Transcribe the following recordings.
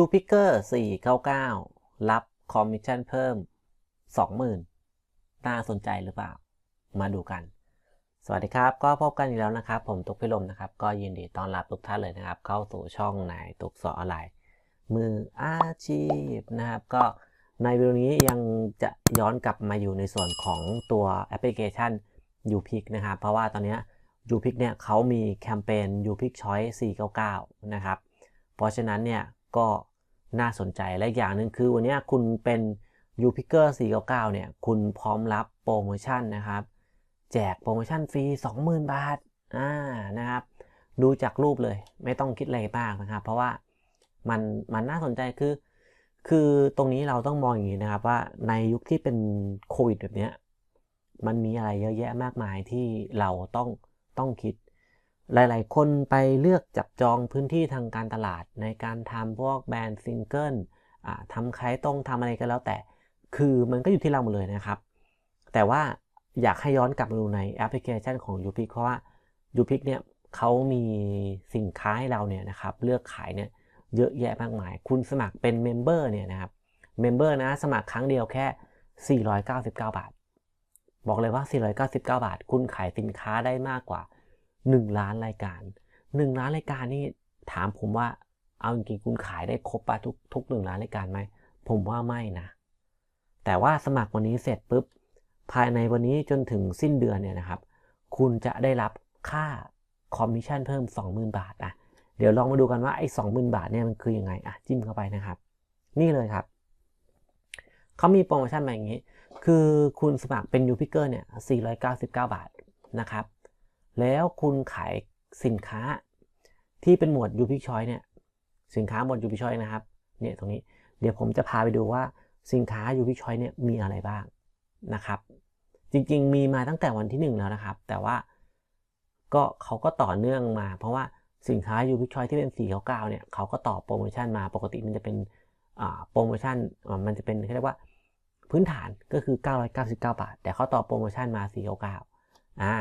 u p i c k e r 499 รับคอมมิชชั่นเพิ่ม 20,000 น่าสนใจหรือเปล่า มาดูกัน สวัสดีครับ ก็พบกันอีกแล้วนะครับ ผมตุกพิลมนะครับ ก็ยินดีต้อนรับทุกท่านเลยนะครับ เข้าสู่ช่องนายตุกสอนออนไลน์มืออาชีพนะครับ ก็ในวิดีโอนี้ยังจะย้อนกลับมาอยู่ในส่วนของตัวแอปพลิเคชัน u p i c นะครับ เพราะว่าตอนนี้ u p i c เนี่ยเขามีแคมเปญ u p i c Choice 499 นะครับ เพราะฉะนั้นเนี่ย ก็น่าสนใจและอย่างหนึ่งคือวันนี้คุณเป็น u p i c k e r 499 เนี่ย คุณพร้อมรับโปรโมชั่นนะครับ แจกโปรโมชั่นฟรี 20,000 บาทอ่านะครับ ดูจากรูปเลยไม่ต้องคิดอะไรมากนะครับ เพราะว่ามันมันน่าสนใจคือ คือตรงนี้เราต้องมองอย่างนี้นะครับว่าในยุคที่เป็นโควิดแบบนี้มันมีอะไรเยอะแยะมากมายที่เราต้องต้องคิด หลายๆ คนไปเลือกจับจองพื้นที่ทางการตลาดในการทำพวกแบรนด์ซิงเกิลทำขายตรงทำอะไรก็แล้วแต่ คือมันก็อยู่ที่เราหมดเลยนะครับ แต่ว่าอยากให้ย้อนกลับมาดูในแอปพลิเคชันของ u p i c เพราะว่า u p i c เนี่ยเขามีสินค้าให้เราเนี่ยนะครับเลือกขายเนี่ยเยอะแยะมากมาย คุณสมัครเป็นเมมเบอร์เนี่ยนะครับเมมเบอร์นะสมัครครั้งเดียวแค่ 499 บาท บอกเลยว่า 499 บาท คุณขายสินค้าได้มากกว่า 1 ล้านรายการ 1 ล้านรายการนี่ถามผมว่าเอาจริงๆคุณขายได้ครบปะทุกทุกหนึ่งล้านรายการไหมผมว่าไม่นะ แต่ว่าสมัครวันนี้เสร็จปุ๊บภายในวันนี้จนถึงสิ้นเดือนเนี่ยนะครับ คุณจะได้รับค่าคอมมิชชั่นเพิ่ม 20,000 บาทนะเดี๋ยวลองมาดูกันว่าไอ้20,000 บาทเนี่ยมันคือยังไงอะจิ้มเข้าไปนะครับ นี่เลยครับเขามีโปรโมชั่นมาอย่างนี้ คือคุณสมัครเป็นยูพิเกอร์เนี่ย499 บาทนะครับ แล้วคุณขายสินค้าที่เป็นหมวดยูพิชอยเนี่ยสินค้าหมวดยูพิชอยนะครับเนี่ยตรงนี้เดี๋ยวผมจะพาไปดูว่าสินค้ายูพิชอยเนี่ยมีอะไรบ้างนะครับ จริงๆ มีมาตั้งแต่วันที่ 1 แล้วนะครับ แต่ว่าก็เขาก็ต่อเนื่องมา เพราะว่าสินค้ายูพิชอยที่เป็น4 9 9เนี่ยเขาก็ต่อโปรโมชั่นมาปกติมันจะเป็นโปรโมชั่นมันจะเป็นเรียกว่าพื้นฐานก็คือ 999 บาท แต่เขาต่อโปรโมชั่นมา 499อ่า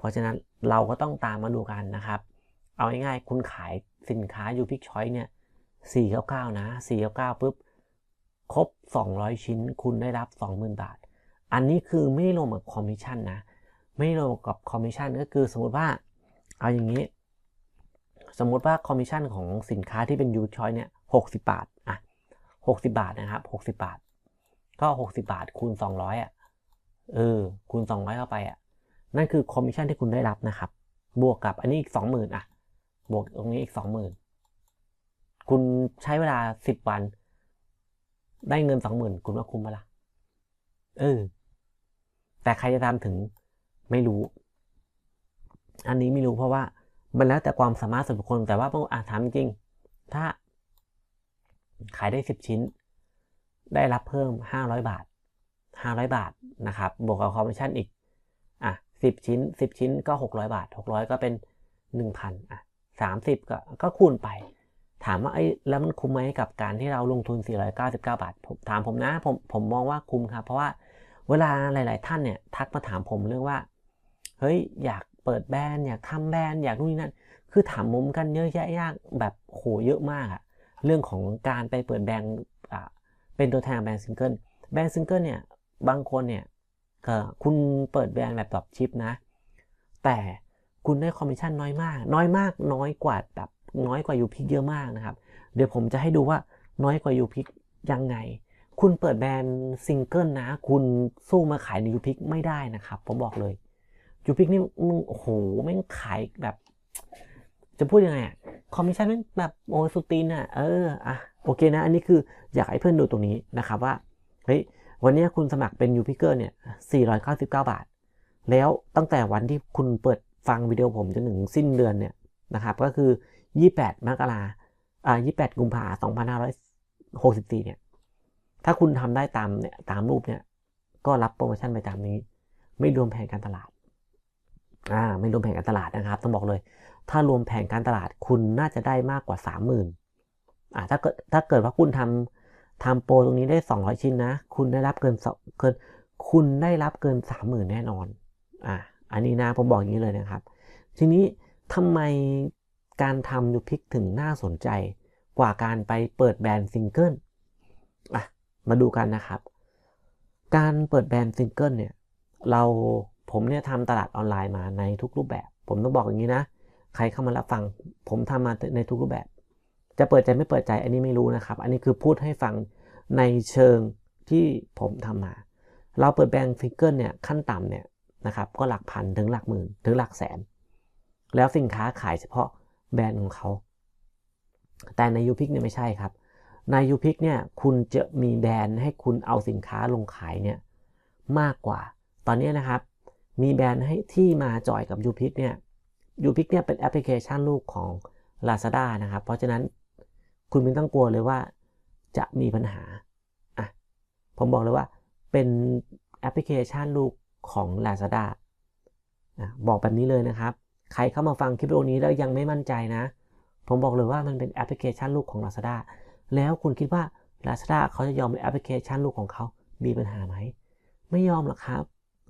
เพราะฉะนั้นเราก็ต้องตามมาดูกันนะครับ เอาง่ายๆคุณขายสินค้ายูพิกชอยเนี่ย499 นะ 499ปุ๊บครบ 200 ชิ้น คุณได้รับ 20,000 บาท อันนี้คือไม่รวมกับคอมมิชชั่นนะ ไม่รวมกับคอมมิชชั่นก็คือสมมติว่า เอาอย่างนี้ สมมติว่าคอมมิชชั่นของสินค้าที่เป็นยูชอยเนี่ย60 บาท อะ 60 บาทนะครับ 60 บาท ก็ 60 บาทคูณ 200 อะ เออ คูณ 200 เข้าไปอะ นั่นคือคอมมิชชั่นที่คุณได้รับนะครับ บวกกับอันนี้อีก20,000อะ บวกตรงนี้อีก20,000คุณใช้เวลา10วัน ได้เงิน20,000คุณว่าคุ้มไหมล่ะเออ แต่ใครจะทำถึงไม่รู้ อันนี้ไม่รู้เพราะว่ามันแล้วแต่ความสามารถส่วนบุคคล แต่ว่าอาถามจริง ถ้า ขายได้10ชิ้น ได้รับเพิ่ม500บาท500บาทนะครับ บวกกับคอมมิชชั่นอีก อะ 10 ชิ้น 10 ชิ้นก็ 600 บาท 600 ก็เป็น 1,000อะ30 ก็ก็คูณไป ถามว่าไอ้แล้วมันคุ้มไหมกับการที่เราลงทุน 499 บาทผมถามผมนะผมผมมองว่าคุ้มครับ เพราะว่าเวลาหลาย ๆ ท่านเนี่ยทักมาถามผมเรื่องว่าเฮ้ยอยากเปิดแบรนด์อยากทำแบรนด์อยากนู่นนี่นั่นคือถามมุมกันเยอะแยะยากแบบโหเยอะมากอะเรื่องของการไปเปิดแบรนด์อ่าเป็นตัวแทนแบรนด์ซิงเกิลแบรนด์ซิงเกิลเนี่ยบางคนเนี่ย คุณเปิดแบรนด์แบบแบบชิปนะ แต่คุณได้คอมมิชชั่นน้อยมาก น้อยมากน้อยกว่าแบบน้อยกว่ายูพิกเยอะมากนะครับ เดี๋ยวผมจะให้ดูว่าน้อยกว่ายูพิกยังไง คุณเปิดแบรนด์ซิงเกิลนะ คุณสู้มาขายในยูพิกไม่ได้นะครับ ผมบอกเลยยูพิกนี่มึงโอ้โหแม่งขายแบบ จะพูดยังไงอะคอมมิชชั่นแม่งแบบโอ้สุตีนอะเอออะโอเคนะ อันนี้คืออยากให้เพื่อนดูตรงนี้นะครับว่าเฮ้ย วันนี้คุณสมัครเป็นยูพิเกอร์เนี่ย 499 บาท แล้วตั้งแต่วันที่คุณเปิดฟังวิดีโอผมจนถึงสิ้นเดือนเนี่ยนะครับ ก็คือ 28 มกราอ่า 28 กุมภาพันธ์2564 เนี่ย ถ้าคุณทำได้ตามเนี่ยตามรูปเนี่ย ก็รับโปรโมชั่นไปตามนี้ ไม่รวมแผนการตลาด อ่า ไม่รวมแผนการตลาดนะครับ ต้องบอกเลย ถ้ารวมแผนการตลาดคุณน่าจะได้มากกว่า 30,000อ่าถ้าเกิดถ้าเกิดว่าคุณทำ ทำโปรตรงนี้ได้ 200 ชิ้นนะ คุณได้รับเกินเกิน คุณได้รับเกิน 30,000 แน่นอนอ่าอันนี้นะผมบอกอย่างนี้เลยนะครับ ทีนี้ทำไมการทำยูพิกถึงน่าสนใจกว่าการไปเปิดแบรนด์ซิงเกิลอะมาดูกันนะครับ การเปิดแบรนด์ซิงเกิลเนี่ยเราผมเนี่ยทำตลาดออนไลน์มาในทุกรูปแบบ ผมต้องบอกอย่างนี้นะ ใครเข้ามารับฟัง ผมทำมาในทุกรูปแบบ จะเปิดใจไม่เปิดใจอันนี้ไม่รู้นะครับ อันนี้คือพูดให้ฟังในเชิงที่ผมทำมา เราเปิดแบรนด์ซิงเกิลเนี่ยขั้นต่ำเนี่ยนะครับก็หลักพันถึงหลักหมื่นถึงหลักแสน แล้วสินค้าขายเฉพาะแบรนด์ของเขา แต่ในยูพิกเนี่ยไม่ใช่ครับในยูพิกเนี่ยคุณจะมีแบรนด์ให้คุณเอาสินค้าลงขายเนี่ยมากกว่า ตอนนี้นะครับมีแบรนด์ให้ที่มาจอยกับยูพิกเนี่ยยูพิกเนี่ยเป็นแอปพลิเคชันลูกของ Lazada นะครับ เพราะฉะนั้น คุณไม่ต้องกลัวเลยว่าจะมีปัญหาอะผมบอกเลยว่าเป็นแอปพลิเคชันลูกของ Lazada อะบอกแบบนี้เลยนะครับ ใครเข้ามาฟังคลิปวิดีโอนี้แล้วยังไม่มั่นใจนะ ผมบอกเลยว่ามันเป็นแอปพลิเคชันลูกของ Lazada แล้วคุณคิดว่า Lazada เขาจะยอมเป็นแอปพลิเคชันลูกของเขา มีปัญหาไหม ไม่ยอมหรอกครับ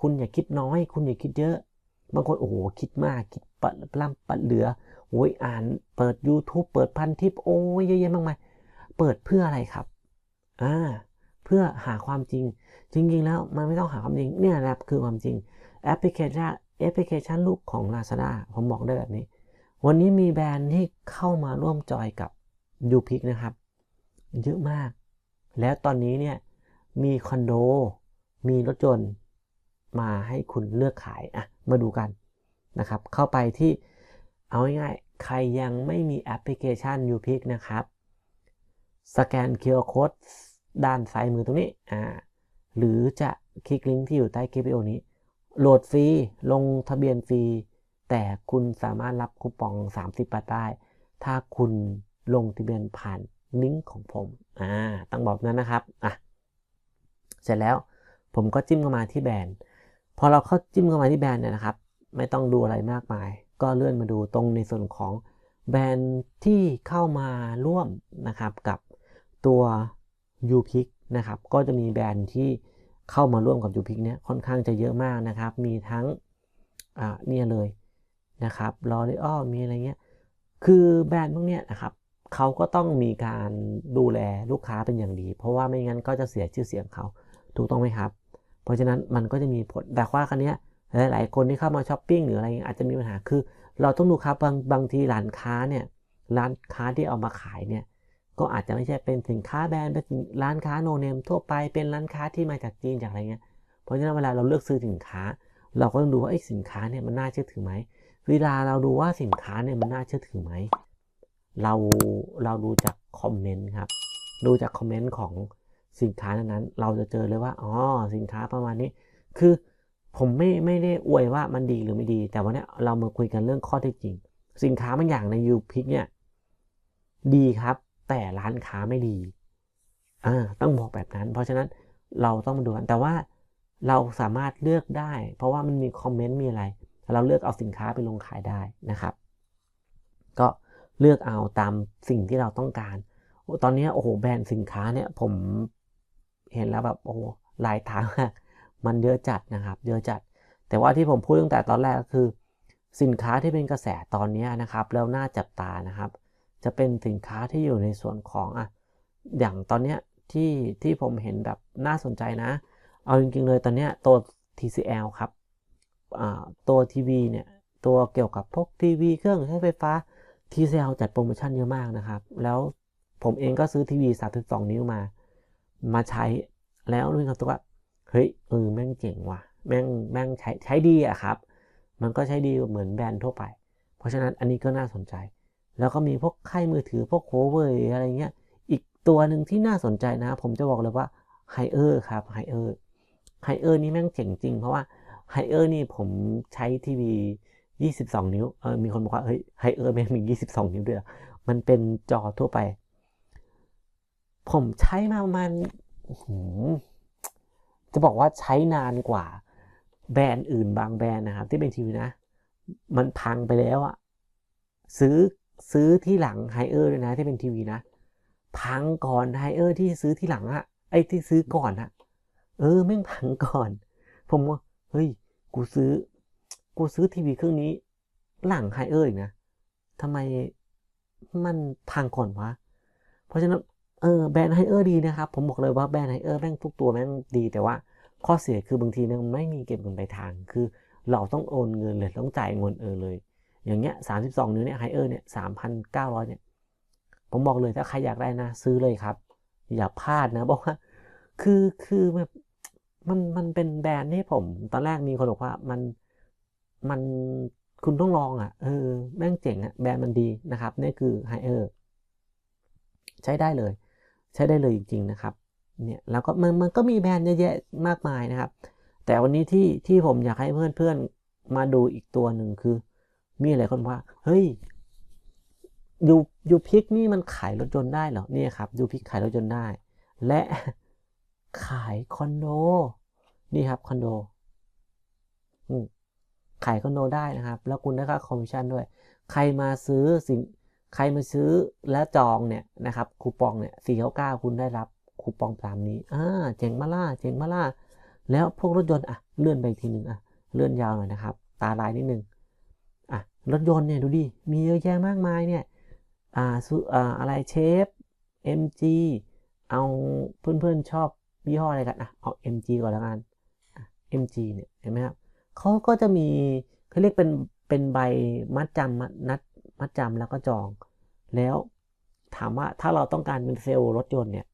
คุณอย่าคิดน้อย คุณอย่าคิดเยอะ บางคนโอ้โหคิดมากคิดปัปล้ำปัดเหลือ โอ้ยอ่านเปิด YouTube เปิดพันทิปโอ้ยเยอะแยะมากมายเปิดเพื่ออะไรครับอ่าเพื่อหาความจริง จริง ๆ แล้วมันไม่ต้องหาความจริงเนี่ยนะครับคือความจริงแอปพลิเคชันแอปพลิเคชันลูกของ Lazada ผมบอกได้แบบนี้ วันนี้มีแบรนด์ที่เข้ามาร่วมจอยกับ u p i c นะครับ เยอะมาก แล้วตอนนี้เนี่ยมีคอนโด มีรถยนต์มาให้คุณเลือกขายอะมาดูกันนะครับ เข้าไปที่ เอาง่ายๆ ใครยังไม่มีแอปพลิเคชัน u p i c นะครับ สแกน QR Code ด้านซ้ายมือตรงนี้อ่าหรือจะคลิกลิงก์ที่อยู่ใต้คลิปวิดีโอนี้ โหลดฟรี ลงทะเบียนฟรี แต่คุณสามารถรับคูปอง 30บาทได้ ถ้าคุณลงทะเบียนผ่านลิงก์ของผม อ่า ต้องบอกนั้นนะครับ อะ เสร็จแล้วผมก็จิ้มเข้ามาที่แบรนด์ พอเราเข้าจิ้มเข้ามาที่แบรนด์เนี่ยนะครับ ไม่ต้องดูอะไรมากมาย ก็เลื่อนมาดูตรงในส่วนของแบรนด์ที่เข้ามาร่วมนะครับกับตัว u p i c นะครับก็จะมีแบรนด์ที่เข้ามาร่วมกับ u p i c เนี่ยค่อนข้างจะเยอะมากนะครับ มีทั้งอ่าเนี่ยเลยนะครับลอเรออมีอะไรเงี้ยคือแบรนด์พวกเนี้ยนะครับเขาก็ต้องมีการดูแลลูกค้าเป็นอย่างดี เพราะว่าไม่งั้นก็จะเสียชื่อเสียงเขาถูกต้องไหมครับ เพราะฉะนั้นมันก็จะมีผลแต่ว่าครั้นี้ย หลายๆคนที่เข้ามาช้อปปิ้งหรืออะไรเงี้อาจจะมีปัญหาคือ เราต้องดูครับบางบางทีร้านค้าเนี่ยร้านค้าที่เอามาขายเนี่ยก็อาจจะไม่ใช่เป็นสินค้าแบรนด์เป็นร้านค้าโนเนมทั่วไปเป็นร้านค้าที่มาจากจีนจากอะไรเงี้ยเพราะฉะนั้นเวลาเราเลือกซื้อสินค้า เราก็ต้องดูว่าไอ้สินค้าเนี่ยมันน่าเชื่อถือไหมเวลาเราดูว่าสินค้าเนี่ยมันน่าเชื่อถือไหมเราเราดูจากคอมเมนต์ครับดูจากคอมเมนต์ของสินค้านั้นเราจะเจอเลยว่าอ๋อสินค้าประมาณนี้ คือ ผมไม่ไม่ได้อวยว่ามันดีหรือไม่ดี แต่วันนี้เรามาคุยกันเรื่องข้อเท็จจริง สินค้าบางอย่างในยูพิกเนี่ยดีครับ แต่ร้านค้าไม่ดีอ่าต้องบอกแบบนั้น เพราะฉะนั้นเราต้องมาดูนแต่ว่าเราสามารถเลือกได้ เพราะว่ามันมีคอมเมนต์มีอะไร เราเลือกเอาสินค้าไปลงขายได้นะครับ ก็เลือกเอาตามสิ่งที่เราต้องการ ตอนนี้โอ้โหแบรนด์สินค้าเนี่ยผมเห็นแล้วแบบโอ้หลายทางมาก มันเยอะจัดนะครับ เยอะจัด แต่ว่าที่ผมพูดตั้งแต่ตอนแรกก็คือ สินค้าที่เป็นกระแสตอนนี้นะครับ แล้วน่าจับตานะครับ จะเป็นสินค้าที่อยู่ในส่วนของอะอย่างตอนเนี้ยที่ที่ผมเห็นแบบน่าสนใจนะ เอาจริงๆเลยตอนเนี้ยตัว TCL ครับตัวทีวีเนี่ยตัวเกี่ยวกับพวกทีวีเครื่องใช้ไฟฟ้า TCL จัดโปรโมชั่นเยอะมากนะครับ แล้วผมเองก็ซื้อทีวี 32 นิ้วมา มาใช้แล้วรู้สึกว่า เฮ้ยเออแม่งเจ๋งว่ะ แม่งแม่งใช้ใช้ดีอะครับ มันก็ใช้ดีเหมือนแบรนด์ทั่วไป เพราะฉะนั้นอันนี้ก็น่าสนใจ แล้วก็มีพวกค่ายมือถือพวกโคเวอร์อะไรเงี้ยอีกตัวหนึ่งที่น่าสนใจนะ ผมจะบอกเลยว่าไฮเออร์ครับไฮเออร์ไฮเออร์นี่แม่งเจ๋งจริงเพราะว่าไฮเออร์นี่ผมใช้ทีวี22 นิ้วเออมีคนบอกว่าเฮ้ยไฮเออร์แม่งมี 22 นิ้วด้วยมันเป็นจอทั่วไป ผมใช้มาประมาณ จะบอกว่าใช้นานกว่าแบรนด์อื่นบางแบรนด์นะครับ ที่เป็นทีวีนะ มันพังไปแล้วอะซื้อซื้อที่หลังไฮเออร์เลยนะที่เป็นทีวีนะ พังก่อนไฮเออร์ที่ซื้อที่หลังอะไอ้ที่ซื้อก่อนอะเออแม่งพังก่อน ผมว่าเฮ้ยกูซื้อ กูซื้อทีวีเครื่องนี้ หลังไฮเออร์อีกนะทำไมมันพังก่อนวะเพราะฉะนั้น เออแบรนด์ไฮเออร์ดีนะครับ ผมบอกเลยว่าแบรนด์ไฮเออร์แม่งทุกตัวแม่งดีแต่ว่าข้อเสียคือบางทีเนี่ยมันไม่มีเก็บเงินปลายทาง คือเราต้องโอนเงินเลยต้องจ่ายเงินเออเลย อย่างเงี้ยสามสิบสองนิ้วเนี่ยไฮเออร์เนี่ยสามพันเก้าร้อยเนี่ยผมบอกเลยถ้าใครอยากได้นะ ซื้อเลยครับ อย่าพลาดนะบอกว่าคือคือแบบมันมันเป็นแบรนด์ที่ผม ตอนแรกมีคนบอกว่ามันมันคุณต้องลองอะเออแม่งเจ๋งอะแบรนด์มันดีนะครับนี่คือไฮเออร์ใช้ได้เลย ใช้ได้เลยจริง ๆ นะครับเนี่ยแล้วก็มันมันก็มีแบรนด์เยอะแยะมากมายนะครับ แต่วันนี้ที่ที่ผมอยากให้เพื่อนเพื่อนมาดูอีกตัวหนึ่งคือ มีหลายคนว่า เฮ้ยยูยูพิกนี่มันขายรถยนต์ได้เหรอเนี่ยครับยูพิกขายรถยนต์ได้ และขายคอนโดนี่ครับคอนโดขายคอนโดได้นะครับ แล้วคุณได้ค่าคอมมิชชั่นด้วย ใครมาซื้อสิ่ง ใครมาซื้อและจองเนี่ยนะครับคูปองเนี่ยสี่เก้าเก้าคุณได้รับคูปองตามนี้อ่าเจ๋งมาล่าเจ๋งมาล่า แล้วพวกรถยนต์อะเลื่อนไปทีหนึ่งอะเลื่อนยาวหน่อยนะครับ ตาลายนิดนึงอะรถยนต์เนี่ยดูดิมีเยอะแยะมากมายเนี่ยอ่าสุอ่าอะไรเชฟ MG เอาเพื่อนๆชอบยี่ห้ออะไรกันอะเอา MG ก่อนแล้วกัน MG เนี่ยเห็นไหมครับเขาก็จะมีเขาเรียกเป็นเป็นใบมัดจำมัดนัด มัดจำแล้วก็จอง แล้วถามว่าถ้าเราต้องการเป็นเซลล์รถยนต์เนี่ย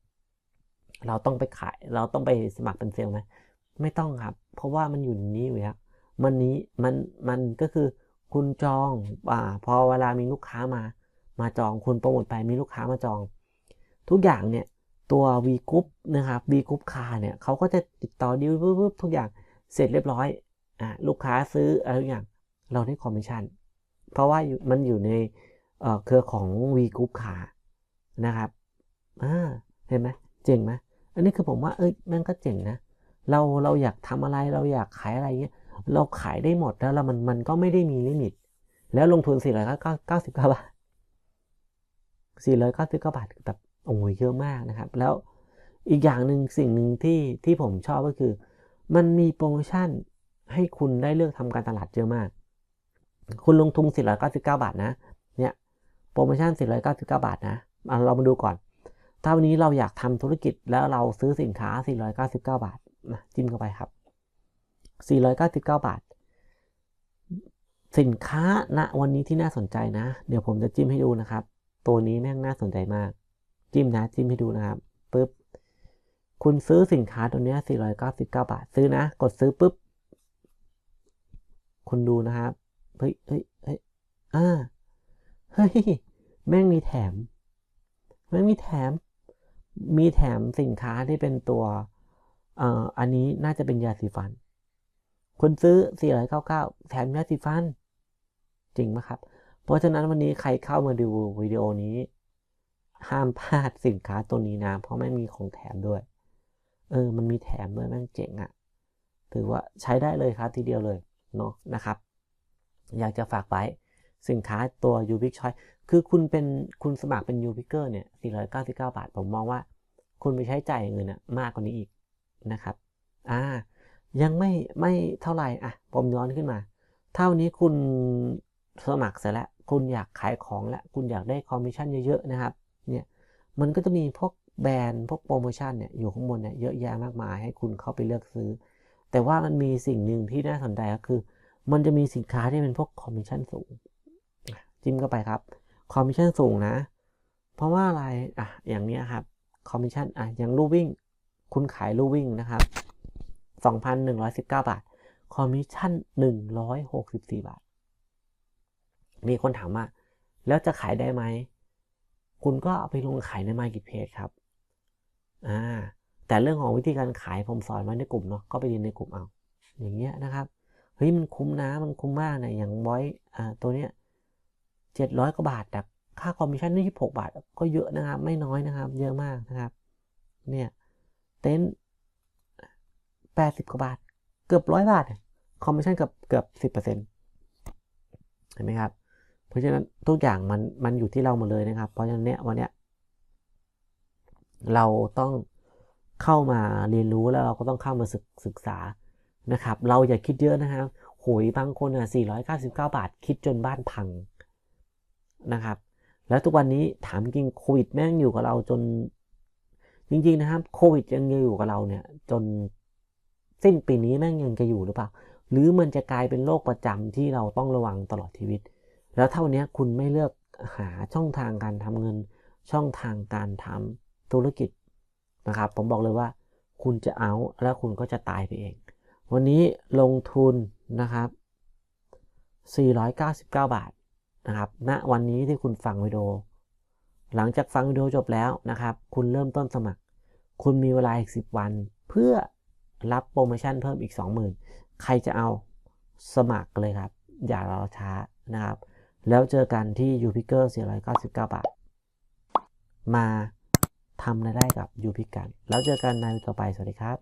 เราต้องไปขาย เราต้องไปสมัครเป็นเซลล์ไหมไม่ต้องครับ เพราะว่ามันอยู่ในนี้อยู่แล้วมันนี้มันมันก็คือคุณจองอ่าพอเวลามีลูกค้ามา มาจองคุณโปรโมทไปมีลูกค้ามาจอง ทุกอย่างเนี่ยตัว V Group นะครับ V Group Car เนี่ยเขาก็จะติดต่อดีลปุ๊บทุกอย่างเสร็จเรียบร้อยอ่าลูกค้าซื้ออะไรอย่าง เราได้คอมมิชชั่น เพราะว่ามันอยู่ในเครือของ V Group Car นะครับเห็นไหมเจ๋งไหมอันนี้คือผมว่าเอ้ยม่งก็เจ๋งนะ เราเราอยากทำอะไรเราอยากขายอะไรเงี้ยเราขายได้หมดแล้วเรามันมันก็ไม่ได้มีลิมิต แล้วลงทุน4 9 9บเก้าบาท499บเก้าบาทแบบโอ้ยเยอะมากนะครับ แล้วอีกอย่างหนึ่งสิ่งหนึ่งที่ที่ผมชอบก็คือ มันมีโปรโมชั่นให้คุณได้เลือกทำการตลาดเยอะมาก คุณลงทุน 499 บาทนะ เนี่ยโปรโมชั่น 499 บาทนะเรามาดูก่อน ถ้าวันนี้เราอยากทำธุรกิจแล้วเราซื้อสินค้า 499 บาทนะจิ้มเข้าไปครับ 499 บาท สินค้าณวันนี้ที่น่าสนใจนะ เดี๋ยวผมจะจิ้มให้ดูนะครับ ตัวนี้แม่งน่าสนใจมาก จิ้มนะ จิ้มให้ดูนะครับปุ๊บคุณซื้อสินค้าตัวนี้ 499 บาท ซื้อนะ กดซื้อปุ๊บ คุณดูนะครับ เฮ้ยเฮ้ยเฮ้ยอ่า เฮ้ย แม่งมีแถม แม่งมีแถม มีแถมสินค้าที่เป็นตัว เอ่อ อันนี้น่าจะเป็นยาสีฟันคุณซื้อ 499 แถมยาสีฟัน จริงไหมครับ เพราะฉะนั้นวันนี้ใครเข้ามาดูวิดีโอนี้ ห้ามพลาดสินค้าตัวนี้นะ เพราะไม่มีของแถมด้วย เออ มันมีแถมด้วยแม่งเจ๋งอะ่ะ ถือว่าใช้ได้เลยครับทีเดียวเลยเนาะนะครับ อยากจะฝากไว้สินค้าตัว u b i c Choice คือคุณเป็นคุณสมัครเป็น u b i c e r เนี่ย 499 บาท ผมมองว่า คุณไปใช้จ่ายเงินอะมากกว่านี้อีกนะครับ อ่า ยังไม่ไม่เท่าไหร่อะ ผมย้อนขึ้นมา เท่านี้คุณสมัครเสร็จแล้ว คุณอยากขายของแล้ว คุณอยากได้คอมมิชชั่นเยอะๆนะครับ เนี่ย มันก็จะมีพวกแบรนด์พวกโปรโมชั่นเนี่ยอยู่ข้างบนเนี่ยเยอะแยะมากมายให้คุณเข้าไปเลือกซื้อ แต่ว่ามันมีสิ่งหนึ่งที่น่าสนใจก็คือ มันจะมีสินค้าที่เป็นพวกคอมมิชชั่นสูง จิ้มเข้าไปครับคอมมิชชั่นสูงนะ เพราะว่าอะไรอะอย่างนี้ครับคอมมิชชั่นอะอย่างลู่วิ่ง คุณขายลู่วิ่งนะครับ2,119 บาท คอมมิชชั่น 164 บาท มีคนถามว่า แล้วจะขายได้ไหม คุณก็เอาไปลงขายใน Marketplace ครับ อ่า แต่เรื่องของวิธีการขายผมสอนไว้ในกลุ่มเนาะ ก็ไปเรียนในกลุ่มเอา อย่างเงี้ยนะครับ เฮ้ยมันคุ้มนะมันคุ้มมากนะอย่างบอยอ่าตัวเนี้ย700กว่าบาทแต่ค่าคอมมิชชั่นนี่26บาท ก็เยอะนะครับ ไม่น้อยนะครับ เยอะมากนะครับ เนี่ยเต็นท์80กว่าบาท เกือบร้อยบาทคอมมิชชั่นเกือบเกือบ10%เห็นไหมครับ เพราะฉะนั้นทุกอย่างมันมันอยู่ที่เราหมดเลยนะครับ เพราะฉะนั้นเนี่ยวันเนี้ยเราต้องเข้ามาเรียนรู้แล้วเราก็ต้องเข้ามาศึกศึกษา นะครับ เราอย่าคิดเยอะนะครับโหยบางคนอะ499 บาท คิดจนบ้านพังนะครับ แล้วทุกวันนี้ถามจริงโควิดแม่งอยู่กับเราจน จริงๆนะครับโควิดยังอยู่กับเราเนี่ยจนสิ้นปีนี้แม่งยังจะอยู่หรือเปล่า หรือมันจะกลายเป็นโรคประจำที่เราต้องระวังตลอดชีวิต แล้วเท่านี้คุณไม่เลือกหาช่องทางการทำเงิน ช่องทางการทำธุรกิจนะครับ ผมบอกเลยว่า คุณจะเอาแล้วคุณก็จะตายไปเอง วันนี้ลงทุนนะครับ 499 บาทนะครับณวันนี้ที่คุณฟังวิดีโอ หลังจากฟังวิดีโอจบแล้วนะครับ คุณเริ่มต้นสมัคร คุณมีเวลาอีก 10 วัน เพื่อรับโปรโมชั่นเพิ่มอีก 20,000 ใครจะเอาสมัครเลยครับ อย่ารอช้านะครับ แล้วเจอกันที่ยูพิเกอร์499 บาท มาทำรายได้กับยูพิกกัน แล้วเจอกันในวิดีโอต่อไป สวัสดีครับ